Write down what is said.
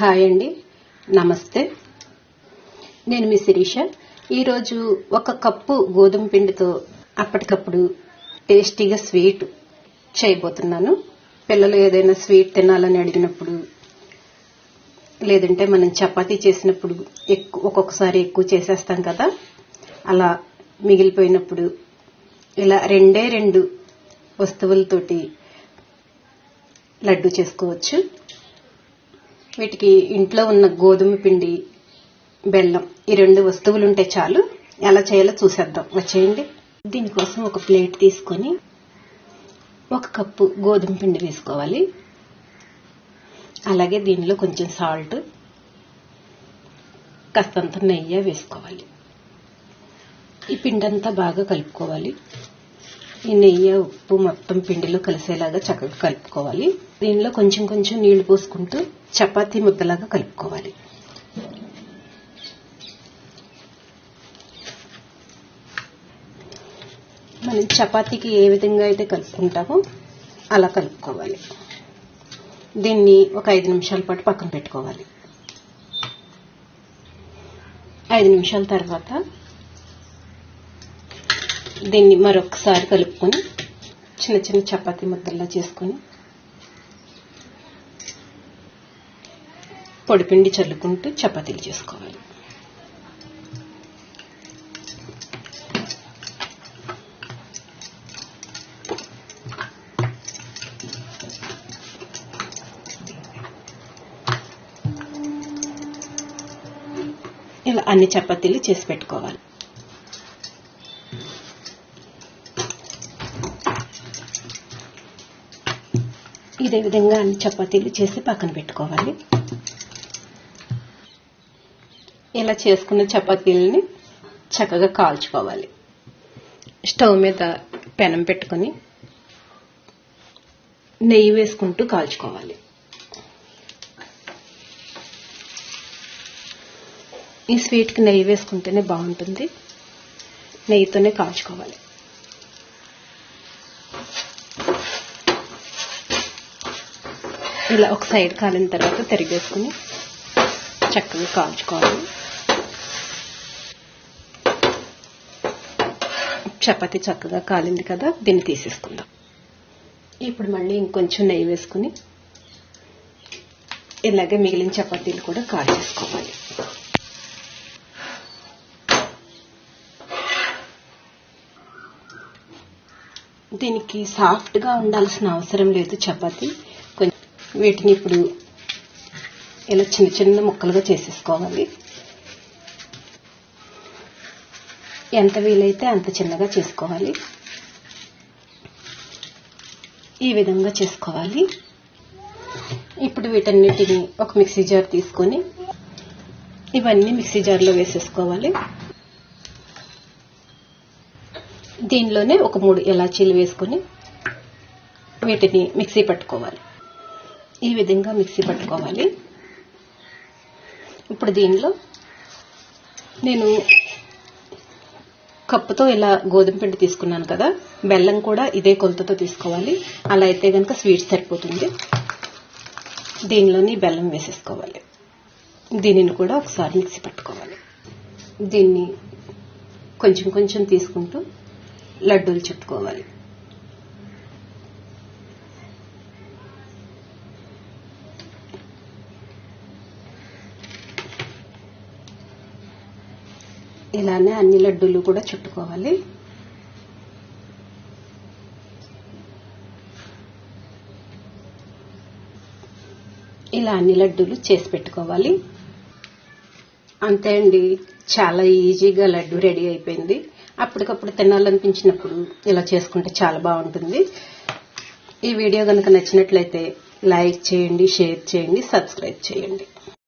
Hi అండి. నమస్తే. నేను మీ శిరీష. ఈరోజు ఒక కప్పు గోధుమ పిండితో అప్పటికప్పుడు టేస్టీగా స్వీట్ చేయబోతున్నాను. పిల్లలు ఏదైనా స్వీట్ తినాలని అడిగినప్పుడు లేదంటే మనం చపాతీ చేసినప్పుడు ఎక్కువ ఒక్కొక్కసారి ఎక్కువ చేసేస్తాం కదా. అలా మిగిలిపోయినప్పుడు ఇలా రెండే రెండు వస్తువులతోటి లడ్డు చేసుకోవచ్చు. వీటికి ఇంట్లో ఉన్న గోధుమ పిండి బెల్లం ఈ రెండు వస్తువులు ఉంటే చాలు. ఎలా చేయాలో చూసేద్దాం. వచ్చేయండి. దీనికోసం ఒక ప్లేట్ తీసుకొని ఒక కప్పు గోధుమ పిండి వేసుకోవాలి అలాగే దీనిలో కొంచెం సాల్ట్ కాస్తంత నెయ్యి వేసుకోవాలి. ఈ పిండి అంతా బాగా కలుపుకోవాలి. ఈ నెయ్యి ఉప్పు మొత్తం పిండిలో కలిసేలాగా చక్కగా కలుపుకోవాలి. దీనిలో కొంచెం కొంచెం నీళ్ళు పోసుకుంటూ చపాతీ ముద్దలాగా కలుపుకోవాలి. మనం చపాతీకి ఏ విధంగా అయితే కలుపుకుంటామో అలా కలుపుకోవాలి. దీన్ని ఒక ఐదు నిమిషాల పాటు పక్కన పెట్టుకోవాలి. ఐదు నిమిషాల తర్వాత దీన్ని మరొకసారి కలుపుకొని చిన్న చిన్న చపాతీ ముద్దల్లా చేసుకొని పొడిపిండి చల్లుకుంటూ చపాతీలు చేసుకోవాలి. ఇలా అన్ని చపాతీలు చేసి పెట్టుకోవాలి. ఇదే విధంగా అన్ని చపాతీలు చేసి పక్కన పెట్టుకోవాలి. ఇలా చేసుకున్న చపాతీలని చక్కగా కాల్చుకోవాలి. స్టవ్ మీద పెనం పెట్టుకొని నెయ్యి వేసుకుంటూ కాల్చుకోవాలి. ఈ స్వీట్కి నెయ్యి వేసుకుంటేనే బాగుంటుంది. నెయ్యితోనే కాల్చుకోవాలి. ఇలా ఒక సైడ్ కాలిన తర్వాత తిరిగేసుకుని చక్కగా కాల్చుకోవాలి. చపాతి చక్కగా కాలింది కదా దీన్ని తీసేసుకుందాం. ఇప్పుడు మళ్ళీ ఇంకొంచెం నెయ్యి వేసుకుని ఇలాగే మిగిలిన చపాతీలు కూడా కాల్చేసుకోవాలి. దీనికి సాఫ్ట్గా ఉండాల్సిన అవసరం లేదు చపాతి. కొంచెం వీటిని ఇప్పుడు ఇలా చిన్న చిన్న ముక్కలుగా చేసేసుకోవాలి. ఎంత వీలైతే అంత చిన్నగా చేసుకోవాలి. ఈ విధంగా చేసుకోవాలి. ఇప్పుడు వీటన్నిటిని ఒక మిక్సీ జార్ తీసుకొని ఇవన్నీ మిక్సీ జార్లో వేసేసుకోవాలి. దీనిలోనే ఒక మూడు ఇలాచీలు వేసుకొని వీటిని మిక్సీ పట్టుకోవాలి. ఈ విధంగా మిక్సీ పట్టుకోవాలి. ఇప్పుడు దీనిలో నేను కప్పుతో ఇలా గోధుమ పిండి తీసుకున్నాను కదా బెల్లం కూడా ఇదే కొలతతో తీసుకోవాలి. అలా అయితే కనుక స్వీట్ సరిపోతుంది. దీనిలోని బెల్లం వేసేసుకోవాలి. దీనిని కూడా ఒకసారి మిక్సీ పట్టుకోవాలి. దీన్ని కొంచెం కొంచెం తీసుకుంటూ లడ్డూలు చుట్టుకోవాలి ఇలానే అన్ని లడ్డూలు కూడా చుట్టుకోవాలి. ఇలా అన్ని లడ్డూలు చేసి పెట్టుకోవాలి. అంతే అండి చాలా ఈజీగా లడ్డు రెడీ అయిపోయింది. అప్పటికప్పుడు తినాలనిపించినప్పుడు ఇలా చేసుకుంటే చాలా బాగుంటుంది. ఈ వీడియో కనుక నచ్చినట్లయితే లైక్ చేయండి షేర్ చేయండి సబ్స్క్రైబ్ చేయండి.